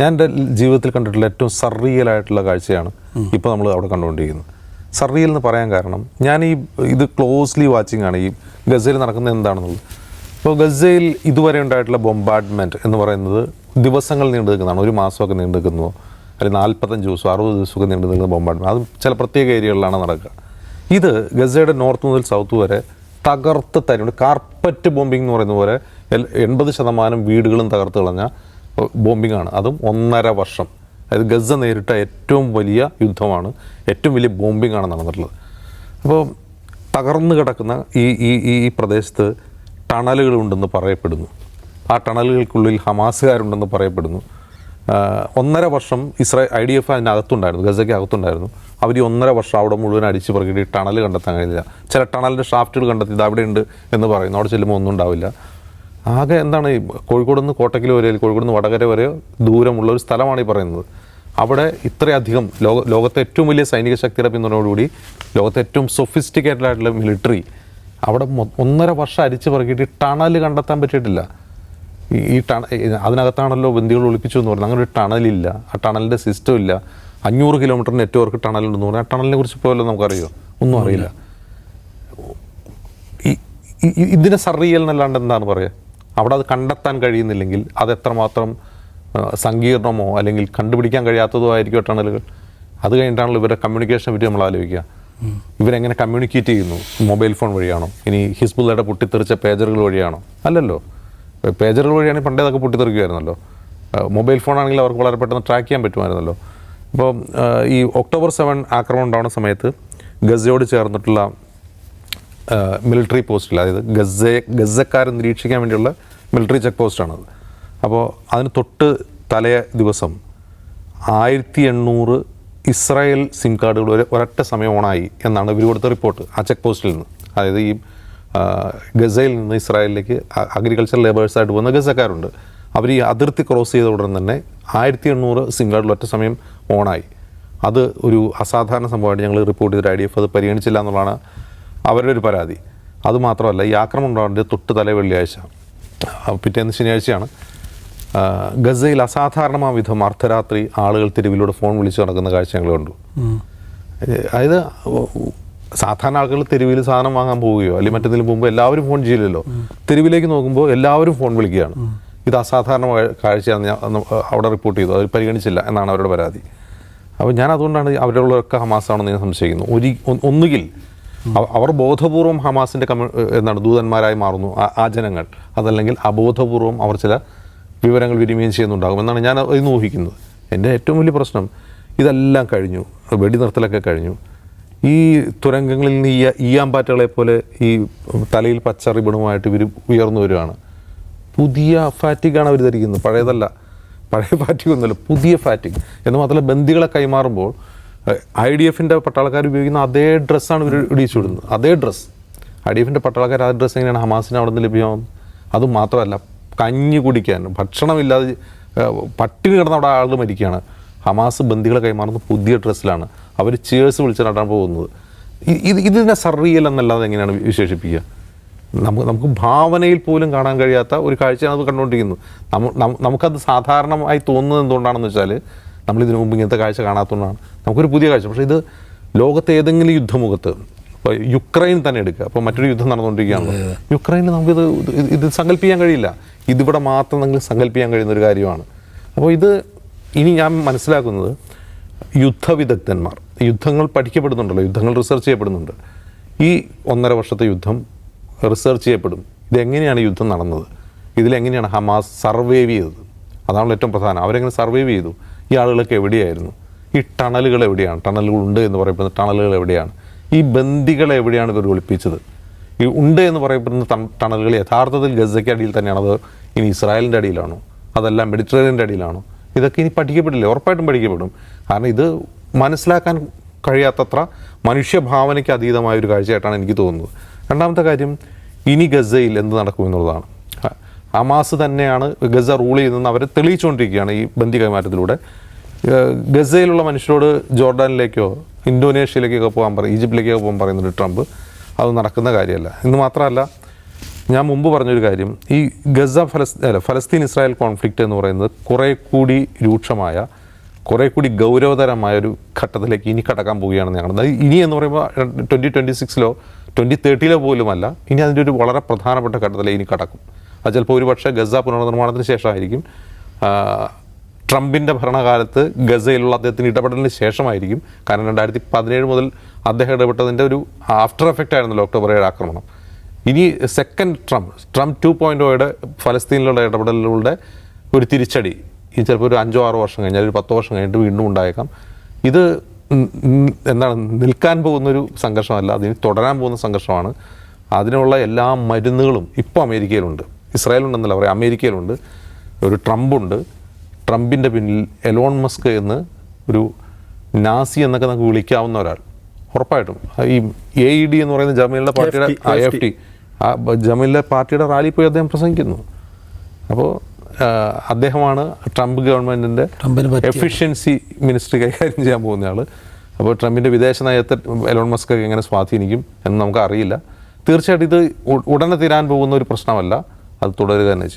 ഞാൻ എന്റെ ജീവിതത്തിൽ കണ്ടിട്ടുള്ള ഏറ്റവും സർറിയലായിട്ടുള്ള കാഴ്ചയാണ് ഇപ്പോൾ നമ്മൾ അവിടെ കണ്ടുകൊണ്ടിരിക്കുന്നത്. സർറിയൽ എന്ന് പറയാൻ കാരണം ഞാൻ ഈ ഇത് ക്ലോസ്ലി വാച്ചിങ് ആണ്. ഈ ഗസയിൽ നടക്കുന്നത് എന്താണെന്നുള്ളത്. ഇപ്പോൾ ഗസയിൽ ഇതുവരെ ഉണ്ടായിട്ടുള്ള ബൊമ്പാർഡ്മെന്റ് എന്ന് പറയുന്നത് ദിവസങ്ങൾ നീണ്ടു നിൽക്കുന്നതാണ് ഒരു മാസമൊക്കെ നീണ്ടു നിൽക്കുന്നതോ അല്ലെങ്കിൽ നാൽപ്പത്തഞ്ച് ദിവസം അറുപത് ദിവസമൊക്കെ നീണ്ടു നിൽക്കുന്ന ബൊമ്പാർഡ്മെന്റ് അതും ചില പ്രത്യേക ഏരിയകളിലാണ് നടക്കുക. ഇത് ഗസയുടെ നോർത്ത് മുതൽ സൗത്ത് വരെ തകർത്ത് തരുന്നുണ്ട്. കാർപ്പറ്റ് ബോംബിംഗ് എന്ന് പറയുന്ന പോലെ എൺപത് ശതമാനം വീടുകളും തകർത്ത് കളഞ്ഞ ബോംബിംഗ് ആണ് അതും ഒന്നര വർഷം. അതായത് ഗസ നേരിട്ട ഏറ്റവും വലിയ യുദ്ധമാണ്. ഏറ്റവും വലിയ ബോംബിംഗ് ആണ് നടന്നിട്ടുള്ളത് അപ്പോൾ തകർന്നു കിടക്കുന്ന ഈ ഈ ഈ പ്രദേശത്ത് ടണലുകളുണ്ടെന്ന് പറയപ്പെടുന്നു. ആ ടണലുകൾക്കുള്ളിൽ ഹമാസുകാരുണ്ടെന്ന് പറയപ്പെടുന്നു. ഒന്നര വർഷം ഇസ്രായേൽ ഐ ഡി എഫ് അതിനകത്തുണ്ടായിരുന്നു. ഗസയ്ക്ക് അകത്തുണ്ടായിരുന്നു. അവർ ഈ ഒന്നര വർഷം അവിടെ മുഴുവൻ അടിച്ച് പറക്കിയിട്ട് ടണൽ കണ്ടെത്താൻ കഴിയില്ല ചില ടണലിന്റെ ഷാഫ്റ്റുകൾ കണ്ടെത്തി ഇത് അവിടെ ഉണ്ട് എന്ന് പറയുന്നു. അവിടെ ചെല്ലുമ്പോൾ ഒന്നും ഉണ്ടാവില്ല. ആകെ എന്താണ് ഈ കോഴിക്കോട് നിന്ന് കോട്ടക്കിൽ വരെ കോഴിക്കോട് നിന്ന് വടകര വരെ ദൂരമുള്ള ഒരു സ്ഥലമാണ് ഈ പറയുന്നത്. അവിടെ ഇത്രയധികം ലോക ലോകത്തെ ഏറ്റവും വലിയ സൈനിക ശക്തിയുടെ പിന്തുണയോടുകൂടി ലോകത്തെ ഏറ്റവും സൊഫിസ്റ്റിക്കേറ്റഡ് ആയിട്ടുള്ള മിലിറ്ററി അവിടെ ഒന്നര വർഷം അരിച്ച് പറക്കിയിട്ട് ടണൽ കണ്ടെത്താൻ പറ്റിയിട്ടില്ല. ഈ- ടണ അതിനകത്താണല്ലോ ബന്ദികൾ ഒളിപ്പിച്ചു എന്ന് പറഞ്ഞാൽ അങ്ങനെ ഒരു ടണലില്ല. ആ ടണലിന്റെ സിസ്റ്റം ഇല്ല. അഞ്ഞൂറ് കിലോമീറ്റർ നെറ്റ്വർക്ക് ടണലുണ്ടെന്ന് പറഞ്ഞാൽ ആ ടണലിനെ കുറിച്ച് പോലും നമുക്കറിയോ? ഒന്നും അറിയില്ല. ഇതിനെ സർറിയൽ എന്നല്ലാണ്ട് എന്താണ് പറയുക അവിടെ അത് കണ്ടെത്താൻ കഴിയുന്നില്ലെങ്കിൽ അത് എത്രമാത്രം സങ്കീർണമോ അല്ലെങ്കിൽ കണ്ടുപിടിക്കാൻ കഴിയാത്തതോ ആയിരിക്കും ടണലുകൾ അത് കഴിഞ്ഞിട്ടാണല്ലോ ഇവരുടെ കമ്മ്യൂണിക്കേഷനെ പറ്റി നമ്മൾ ആലോചിക്കുക. ഇവരെങ്ങനെ കമ്മ്യൂണിക്കേറ്റ് ചെയ്യുന്നു? മൊബൈൽ ഫോൺ വഴിയാണോ? ഇനി ഹിസ്ബുള്ളയുടെ പൊട്ടിത്തെറിച്ച പേജറുകൾ വഴിയാണോ? അല്ലല്ലോ. പേജറുകൾ വഴിയാണെങ്കിൽ പണ്ടേ അതൊക്കെ പൊട്ടിത്തെറിക്കുമായിരുന്നല്ലോ. മൊബൈൽ ഫോൺ ആണെങ്കിൽ അവർക്ക് വളരെ പെട്ടെന്ന് ട്രാക്ക് ചെയ്യാൻ പറ്റുമായിരുന്നല്ലോ. ഇപ്പോൾ ഈ ഒക്ടോബർ സെവൻ ആക്രമണം ഉണ്ടാവുന്ന സമയത്ത് ഗസയോട് ചേർന്നിട്ടുള്ള മിലിറ്ററി പോസ്റ്റിൽ അതായത് ഗസയെ ഗസക്കാരെ നിരീക്ഷിക്കാൻ വേണ്ടിയുള്ള മിലിറ്ററി ചെക്ക് പോസ്റ്റാണത് അപ്പോൾ അതിന് തൊട്ട് തലേ ദിവസം ആയിരത്തി എണ്ണൂറ് ഇസ്രായേൽ സിം കാർഡുകൾ ഒരു ഒരൊറ്റ സമയം ഓണായി എന്നാണ് ഇവർ കൊടുത്ത റിപ്പോർട്ട് ആ ചെക്ക് പോസ്റ്റിൽ നിന്ന്. അതായത് ഈ ഗസയിൽ നിന്ന് ഇസ്രായേലിലേക്ക് അഗ്രികൾച്ചർ ലേബേഴ്സായിട്ട് പോകുന്ന ഗസക്കാരുണ്ട്. അവർ ഈ അതിർത്തി ക്രോസ് ചെയ്ത ഉടൻ തന്നെ ആയിരത്തി എണ്ണൂറ് സിം കാർഡുകൾ ഒറ്റ സമയം ഓണായി. അത് ഒരു അസാധാരണ സംഭവമായിട്ട് ഞങ്ങൾ റിപ്പോർട്ട് ചെയ്തിട്ട് ഐ ഡി എഫ് അത് പരിഗണിച്ചില്ല എന്നുള്ളതാണ് അവരുടെ ഒരു പരാതി. അതുമാത്രമല്ല ഈ ആക്രമണം ഉണ്ടാവേണ്ടത് തൊട്ട് തലേ വെള്ളിയാഴ്ച പിറ്റേന്ന് ശനിയാഴ്ചയാണ്. ഗസയിൽ അസാധാരണമായ വിധം അർദ്ധരാത്രി ആളുകൾ തെരുവിലൂടെ ഫോൺ വിളിച്ച് നടക്കുന്ന കാഴ്ച ഞങ്ങൾ കണ്ടു അതായത് സാധാരണ ആളുകൾ തെരുവിൽ സാധനം വാങ്ങാൻ പോവുകയോ അല്ലെങ്കിൽ മറ്റെന്തെങ്കിലും പോകുമ്പോൾ എല്ലാവരും ഫോൺ ചെയ്യില്ലല്ലോ. തെരുവിലേക്ക് നോക്കുമ്പോൾ എല്ലാവരും ഫോൺ വിളിക്കുകയാണ്. ഇത് അസാധാരണ കാഴ്ചയാണ് ഞാൻ അവിടെ റിപ്പോർട്ട് ചെയ്തു. അവർ പരിഗണിച്ചില്ല എന്നാണ് അവരുടെ പരാതി. അപ്പോൾ ഞാൻ അതുകൊണ്ടാണ് അവരുള്ളവരൊക്കെ ഹമാസാണെന്ന് ഞാൻ സംശയിക്കുന്നു. ഒരു ഒന്നുകിൽ അവർ ബോധപൂർവം ഹമാസിന്റെ കമ്മ്യൂ എന്താണ് ദൂതന്മാരായി മാറുന്നു. ആ- ജനങ്ങൾ. അതല്ലെങ്കിൽ അബോധപൂർവം അവർ ചില വിവരങ്ങൾ വിനിമയം ചെയ്യുന്നുണ്ടാകും എന്നാണ് ഞാൻ ഇന്ന് ഊഹിക്കുന്നത്. എന്റെ ഏറ്റവും വലിയ പ്രശ്നം ഇതെല്ലാം കഴിഞ്ഞു. വെടിനിർത്തലൊക്കെ കഴിഞ്ഞു. ഈ തുരങ്കങ്ങളിൽ നിന്ന് ഈ ഈയാമ്പാറ്റകളെ പോലെ ഈ തലയിൽ പച്ച റിബണുമായിട്ട് ഇവർ ഉയർന്നു വരികയാണ്. പുതിയ ഫാറ്റിക്കാണ് അവർ ധരിക്കുന്നത്. പഴയതല്ല. പഴയ ഫാറ്റിക് ഒന്നുമല്ല പുതിയ ഫാറ്റിക് എന്ന് മാത്രമല്ല ബന്ദികളെ കൈമാറുമ്പോൾ ഐ ഡി എഫിന്റെ പട്ടാളക്കാർ ഉപയോഗിക്കുന്ന അതേ ഡ്രസ്സാണ് ഇവർ ഇടിച്ചു വിടുന്നത് അതേ ഡ്രസ്സ്. ഐ ഡി എഫിന്റെ പട്ടാളക്കാർ ആ ഡ്രസ്സ് എങ്ങനെയാണ് ഹമാസിന് അവിടെ നിന്ന് ലഭ്യമാകുന്നത് അതുമാത്രമല്ല കഞ്ഞി കുടിക്കാൻ ഭക്ഷണമില്ലാതെ പട്ടിണി കിടന്ന അവിടെ ആളുകൾ മരിക്കുകയാണ്. ഹമാസ് ബന്ദികളെ കൈമാറുന്ന പുതിയ ഡ്രസ്സിലാണ് അവർ ചേഴ്സ് വിളിച്ചിട്ടാണ് പോകുന്നത്. ഇത് ഇതിനെ സർറിയൽ എന്നല്ലാതെ എങ്ങനെയാണ് വിശേഷിപ്പിക്കുക? നമുക്ക് നമുക്ക് ഭാവനയിൽ പോലും കാണാൻ കഴിയാത്ത ഒരു കാഴ്ചയാണ് അത് കണ്ടുകൊണ്ടിരിക്കുന്നത്. നമുക്കത് സാധാരണമായി തോന്നുന്നത് എന്തുകൊണ്ടാണെന്ന് വെച്ചാൽ നമ്മൾ ഇതിനു മുമ്പ് ഇങ്ങനത്തെ കാഴ്ച കാണാത്തതുകൊണ്ടാണ്. നമുക്കൊരു പുതിയ കാഴ്ച. പക്ഷേ ഇത് ലോകത്തെ ഏതെങ്കിലും യുദ്ധമുഖത്ത് ഇപ്പോൾ യുക്രൈൻ തന്നെ എടുക്കുക. അപ്പോൾ മറ്റൊരു യുദ്ധം നടന്നുകൊണ്ടിരിക്കുകയാണ് യുക്രൈനിൽ നമുക്കിത് ഇത് ഇത് സങ്കല്പിക്കാൻ കഴിയില്ല. ഇതിവിടെ മാത്രം നമുക്ക് സങ്കല്പിക്കാൻ കഴിയുന്ന ഒരു കാര്യമാണ്. അപ്പോൾ ഇത് ഇനി ഞാൻ മനസ്സിലാക്കുന്നത് യുദ്ധവിദഗ്ധന്മാർ. യുദ്ധങ്ങൾ പഠിക്കപ്പെടുന്നുണ്ടല്ലോ. യുദ്ധങ്ങൾ റിസർച്ച് ചെയ്യപ്പെടുന്നുണ്ട്. ഈ ഒന്നര വർഷത്തെ യുദ്ധം റിസർച്ച് ചെയ്യപ്പെടും. ഇതെങ്ങനെയാണ് യുദ്ധം നടന്നത്? ഇതിലെങ്ങനെയാണ് ഹമാസ് സർവൈവ് ചെയ്തത്? അതാണല്ലോ ഏറ്റവും പ്രധാനം. അവരെങ്ങനെ സർവൈവ് ചെയ്തു? ഈ ആളുകളൊക്കെ എവിടെയായിരുന്നു? ഈ ടണലുകൾ എവിടെയാണ്? ടണലുകൾ ഉണ്ട് എന്ന് പറയപ്പെടുന്ന ടണലുകൾ എവിടെയാണ്? ഈ ബന്ദികളെ എവിടെയാണ് ഇവർ ഒളിപ്പിച്ചത്? ഈ ഉണ്ട് എന്ന് പറയപ്പെടുന്ന ടണലുകൾ യഥാർത്ഥത്തിൽ ഗസയ്ക്ക് അടിയിൽ തന്നെയാണ് അത് ഇനി ഇസ്രായേലിന്റെ അടിയിലാണോ? അതല്ല മെഡിറ്ററേനിയന്റെ അടിയിലാണോ? ഇതൊക്കെ ഇനി പഠിക്കപ്പെടില്ല ഉറപ്പായിട്ടും പഠിക്കപ്പെടും. കാരണം ഇത് മനസ്സിലാക്കാൻ കഴിയാത്തത്ര മനുഷ്യഭാവനയ്ക്ക് അതീതമായ ഒരു കാഴ്ചയായിട്ടാണ് എനിക്ക് തോന്നുന്നത്. രണ്ടാമത്തെ കാര്യം ഇനി ഗസയിൽ എന്ത് നടക്കും എന്നുള്ളതാണ്. ഹമാസ് തന്നെയാണ് ഗസ റൂൾ ചെയ്യുന്നതെന്ന് അവരെ തെളിയിച്ചുകൊണ്ടിരിക്കുകയാണ് ഈ ബന്ദി കൈമാറ്റത്തിലൂടെ. ഗസയിലുള്ള മനുഷ്യരോട് ജോർഡാനിലേക്കോ ഇന്തോനേഷ്യയിലേക്കൊക്കെ പോകാൻ പറയും ഈജിപ്തിലേക്കൊക്കെ പോകാൻ പറയുന്നുണ്ട് ട്രംപ്. അത് നടക്കുന്ന കാര്യമല്ല. ഇന്ന് മാത്രമല്ല ഞാൻ മുമ്പ് പറഞ്ഞൊരു കാര്യം. ഈ ഗസ ഫലസ് അല്ല ഫലസ്തീൻ ഇസ്രായേൽ കോൺഫ്ലിക്റ്റ് എന്ന് പറയുന്നത് കുറേ കൂടി രൂക്ഷമായ കുറേ കൂടി ഗൗരവതരമായ ഒരു ഘട്ടത്തിലേക്ക് ഇനി കടക്കാൻ പോവുകയാണെന്ന് ഞങ്ങൾ. ഇനി എന്ന് പറയുമ്പോൾ ട്വന്റി ട്വന്റി സിക്സിലോ ട്വന്റി തേർട്ടിയിലോ പോലുമല്ല ഇനി അതിന്റെ ഒരു വളരെ പ്രധാനപ്പെട്ട ഘട്ടത്തിലേക്ക് ഇനി കടക്കും. അത് ചിലപ്പോൾ ഒരു പക്ഷേ ഗസ പുനർനിർമ്മാണത്തിന് ശേഷമായിരിക്കും. ട്രംപിന്റെ ഭരണകാലത്ത് ഗസയിലുള്ള അദ്ദേഹത്തിന് ഇടപെടലിന് ശേഷമായിരിക്കും. കാരണം രണ്ടായിരത്തി പതിനേഴ് മുതൽ അദ്ദേഹം ഇടപെട്ടതിന്റെ ഒരു ആഫ്റ്റർ എഫക്റ്റ് ആയിരുന്നല്ലോ ഒക്ടോബർ ഏഴ് ആക്രമണം. ഇനി second Trump Trump two point ഓയുടെ ഫലസ്തീനിലുള്ള ഇടപെടലുകളുടെ ഒരു തിരിച്ചടി. ഈ ചിലപ്പോൾ ഒരു അഞ്ചോ ആറോ വർഷം കഴിഞ്ഞാൽ ഒരു പത്തോ വർഷം കഴിഞ്ഞിട്ട് വീണ്ടും ഉണ്ടായേക്കാം. ഇത് എന്താണ് നിൽക്കാൻ പോകുന്നൊരു സംഘർഷമല്ല അതിന് തുടരാൻ പോകുന്ന സംഘർഷമാണ്. അതിനുള്ള എല്ലാ മരുന്നുകളും ഇപ്പോൾ അമേരിക്കയിലുണ്ട്. ഇസ്രായേലുണ്ടെന്നല്ല പറയാം അമേരിക്കയിലുണ്ട്. ഒരു ട്രംപുണ്ട്. ട്രംപിന്റെ പിന്നിൽ എലോൺ മസ്ക് എന്ന് ഒരു നാസി എന്നൊക്കെ നമുക്ക് വിളിക്കാവുന്ന ഒരാൾ. ഉറപ്പായിട്ടും. ഈ എ ഇ ഡി എന്ന് പറയുന്ന ജമീലിന്റെ പാർട്ടിയുടെ എഫ് ടി ആ ജമീലിന്റെ പാർട്ടിയുടെ റാലി പോയി അദ്ദേഹം പ്രസംഗിക്കുന്നു. അപ്പോൾ അദ്ദേഹമാണ് ട്രംപ് ഗവൺമെന്റിന്റെ എഫിഷ്യൻസി മിനിസ്ട്രി കൈകാര്യം ചെയ്യാൻ പോകുന്ന ആൾ അപ്പോൾ ട്രംപിന്റെ വിദേശ നയത്തെ എലോൺ മസ്ക് എങ്ങനെ സ്വാധീനിക്കും എന്ന് നമുക്ക് അറിയില്ല. തീർച്ചയായിട്ടും ഇത് ഉടനെ തീരാൻ പോകുന്ന ഒരു പ്രശ്നമല്ല. അത് തുടരുക തന്നെ ചെയ്യും